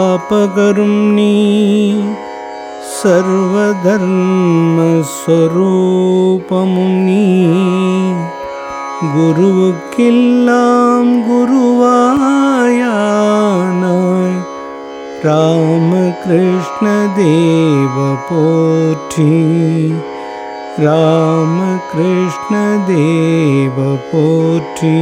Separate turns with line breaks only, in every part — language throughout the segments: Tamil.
सर्वधर्मस्तापकरुम्नि सर्वधर्मस्वरूपमुनि गुरुकिल्लां गुरुवायानाय रामकृष्णदेवपोठी குருவாயானாய் ராமகிருஷ்ண தேவ போற்றி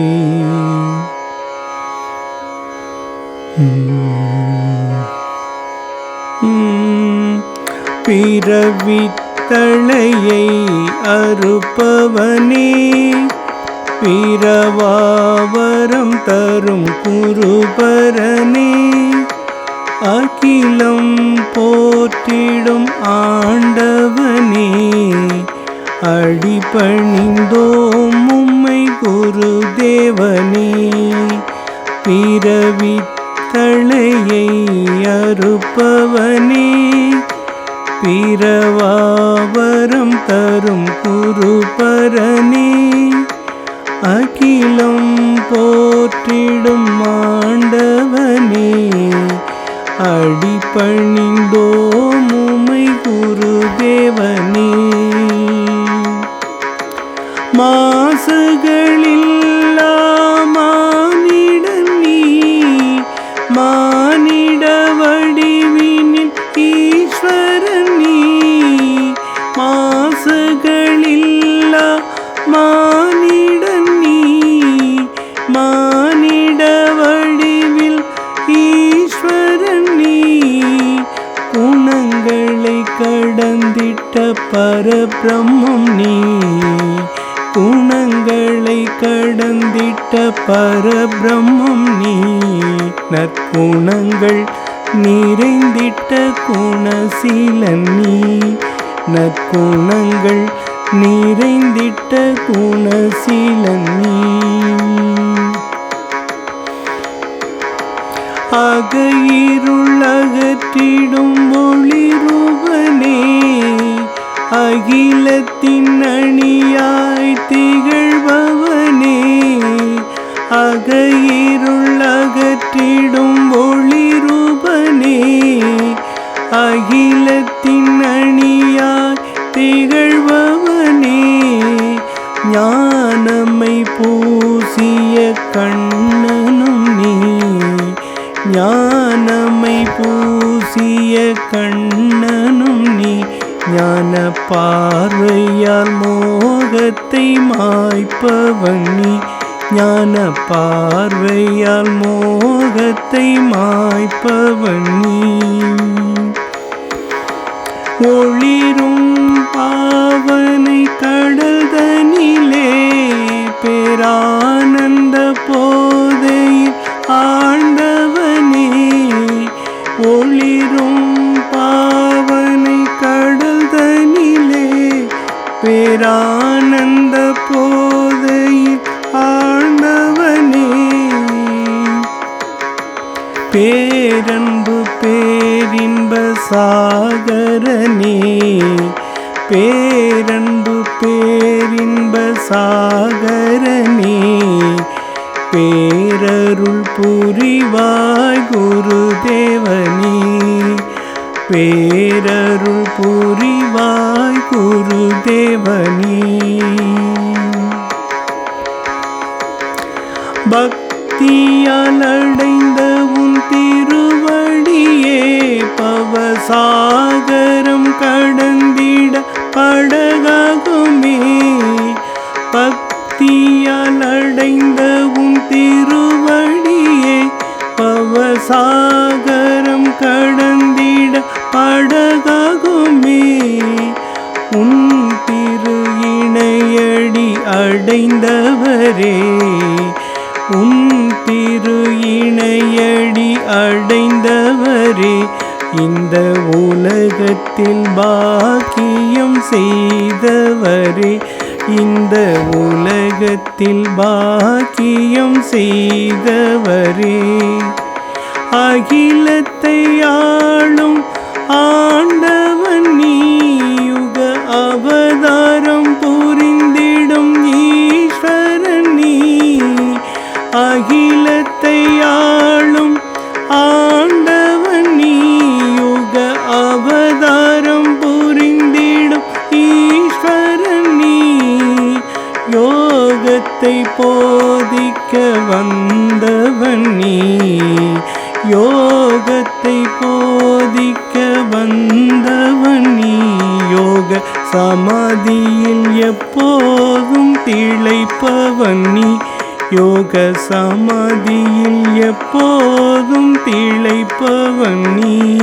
பிறவித்தளையை அறுப்பவனே பிறவாவரம் தரும் குருபரனே அகிலம் போற்றிடும் ஆண்டவனே. அடிபணிந்தோம் உம்மை குரு குருதேவனே பிறவித்தளையை அறுப்பவனே. பிறவாவரம் தரும் குருபரனே அகிலம் போற்றிடும் ஆண்டவனே. அடிபணிந்தோ பரபிரம்மம் நீ. குணங்களை கடந்திட்ட பரபிரம்மம் நீ. நற்குணங்கள் நிறைந்திட்ட குணசீலன் நீ. நற்குணங்கள் நிறைந்திட்ட குணசீலன் நீ. அகையிருளகற்றிடும் ஒளிரூபனே அகிலத்தின் அணியாய் திகழ்பவனே அகையிருள் அகற்றிடும் ஒளிரூபனே அகிலத்தின் அணியாய் திகழ்பவனே ஞானமை பூசிய கண்ணனும் நீ ஞானமை பூசிய கண்ணனும் நீ ஞான பார்வையால் மோகத்தை மாய்ப்பவன் நீ. ஞான பார்வையால் மோகத்தை மாய்ப்பவன் நீ. ஒளிரும் பாவனை கடல்தனிலே பேரானந்த பேரன்பு பேரின்ப சாகரனே. பேரன்பு பேரின்ப சாகரனே. பேரருள் புரிவாய் குருதேவனே. பேரருள் புரிவாய் குருதேவனே. பக்தியால் அடைந்த திருவடியே பவசாகரம் கடந்திட படகாகுமே. பக்தியால் அடைந்த உன் திருவடியே பவசாகரம் கடந்திட படகாகுமே. உன் திரு இணையடி அடைந்தவரே. இந்த உலகத்தில் பாக்கியம் செய்தவரே. இந்த உலகத்தில் பாக்கியம் செய்தவரே. அகிலத்தை ஆளும் ஆண்டவன் நீயுக அவதாரம் புரிந்திடும் ஈஸ்வரன் நீ. அகில போதிக்க வந்தவன் நீ. யோகத்தை போதிக்க வந்தவன் நீ. யோக சமாதியில் எப்போதும் திளைப்பவன் நீ. யோக சமாதியில் எப்போதும் திளைப்பவன் நீ.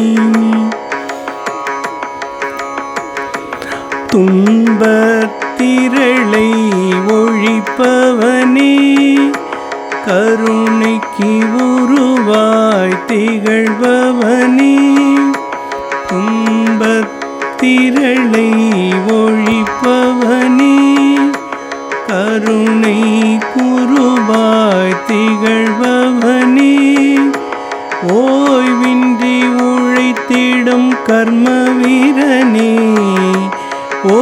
துன்பத்திரளை அழிப்பவனே கருணைக்கு உருவாய் திகழ்பவனே துன்பத்திரளை ஒழிப்பவனே கருணை குருவாய் திகழ்பவனே. ஓய்வின்றி உழைத்திடும் கர்ம வீரனே ஓ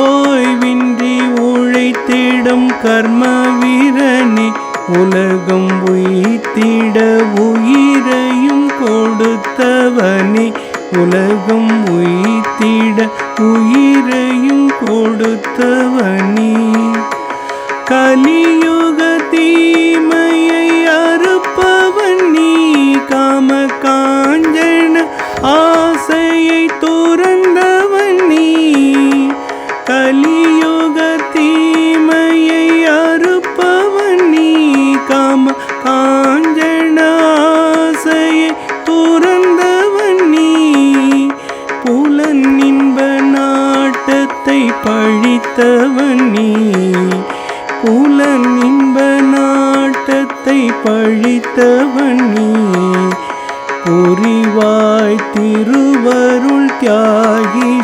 கர்ம வீரனே உலகம் உயிர்த்திட உயிரையும் கொடுத்தவனே. உலகம் உயிர்த்திட உயிரையும் கொடுத்தவனே.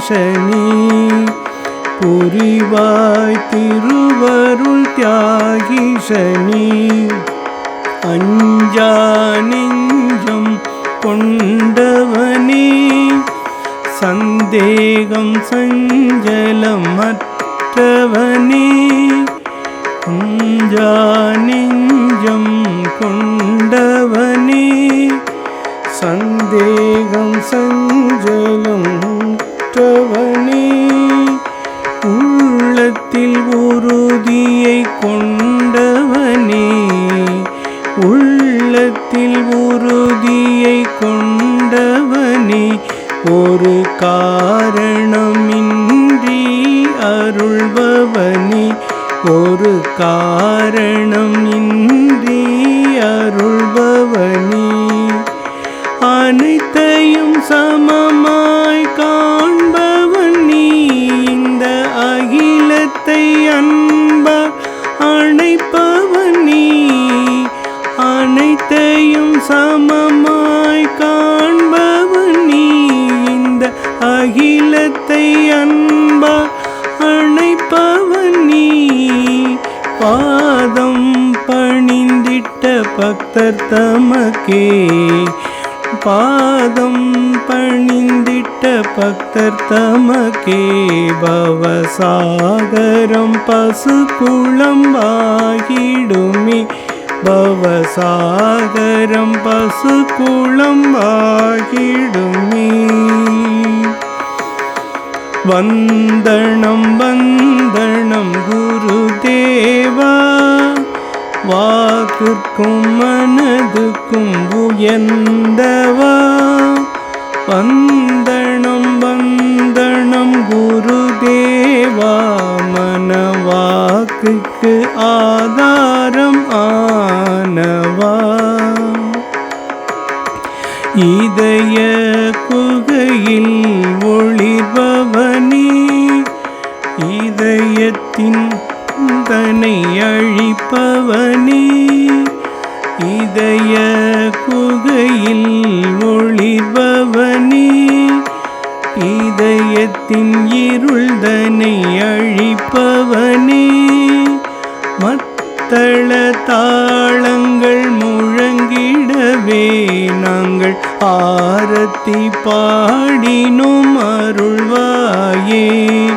தியாகிஷனே புரிவாய் திருவருள் தியாகிஷனே அஞ்சா நெஞ்சம் கொண்டவனே. சந்தேகம் சஞ்சலம் மற்றவனே அஞ்சா நெஞ்சம் கொண்டவனே ஒரு காரணம் இன்றி அருள்பவனி. அனைத்தையும் சமமாய் காண்பவன் நீ. இந்த அகிலத்தை அன்ப அணைப்பவன் நீ. அனைத்தையும் சமமாய் பக்தர் தமக்கே. பாதம் பணிந்திட்ட பக்தர் தமக்கே. பவசாகரம் பசு குளம்பாகிடுமே பவசாகரம் பசு குளம்பாகிடுமே வந்தனம் வந்தனம் குருதேவா. வாக்குக்கும் மனதுக்கும் உயர்ந்தவா? வந்தனம் வந்தனம் குருதேவா மனவாக்குக்கு ஆதாரம் ஆனவா? இதய குகையில் ஒளி மத்தள தாளங்கள் முழங்கிடவே நாங்கள் ஆரத்தி பாடினும் அருள்வாயே.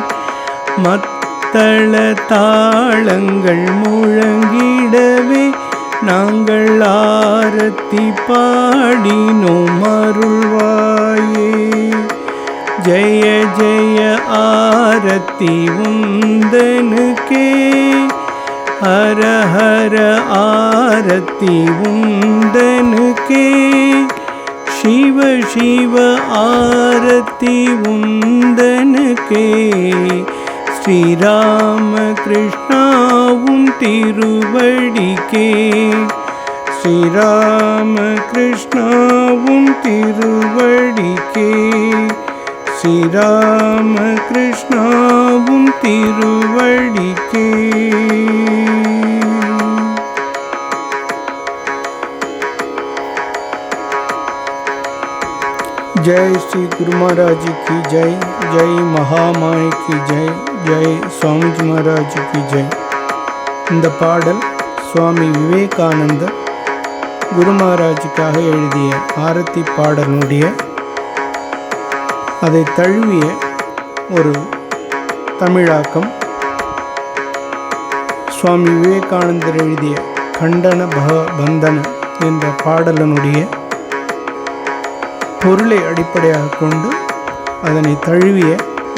மத்தள தாளங்கள் முழங்கிடவே நாங்கள் ஆரத்தி பாடினோம் அருள்வாயே. ஜெய ஜெய ஆரத்தி உந்தனுக்கே. ஹர ஹர ஆரத்தி உந்தனுக்கே. சிவ சிவ ஆரத்தி உந்தனுக்கே. ஸ்ரீராம கிருஷ்ணாவும் திருவடிக்கே. ஸ்ரீராம கிருஷ்ணாவும் திருவடிக்கே. ஸ்ரீராம கிருஷ்ணாவும் திருவடிக்கே जय श्री गुरु महाराज की जय जय महामाय की जय जय சுவாமிஜி மகாராஜ் की जय இந்த பாடல் சுவாமி விவேகானந்தர் குரு மகாராஜுக்காக எழுதிய ஆரத்தி பாடலுடைய அதை தழுவிய ஒரு தமிழாக்கம். சுவாமி விவேகானந்தர் எழுதிய கண்டன பக பந்தன என்ற பாடலனுடைய பொருளை அடிப்படையாக கொண்டு அதனை தழுவிய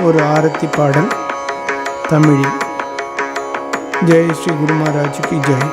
ஒரு ஆரத்தி பாடல் தமிழில். ஜெய் ஸ்ரீ குரு மகாராஜுக்கு ஜெய்.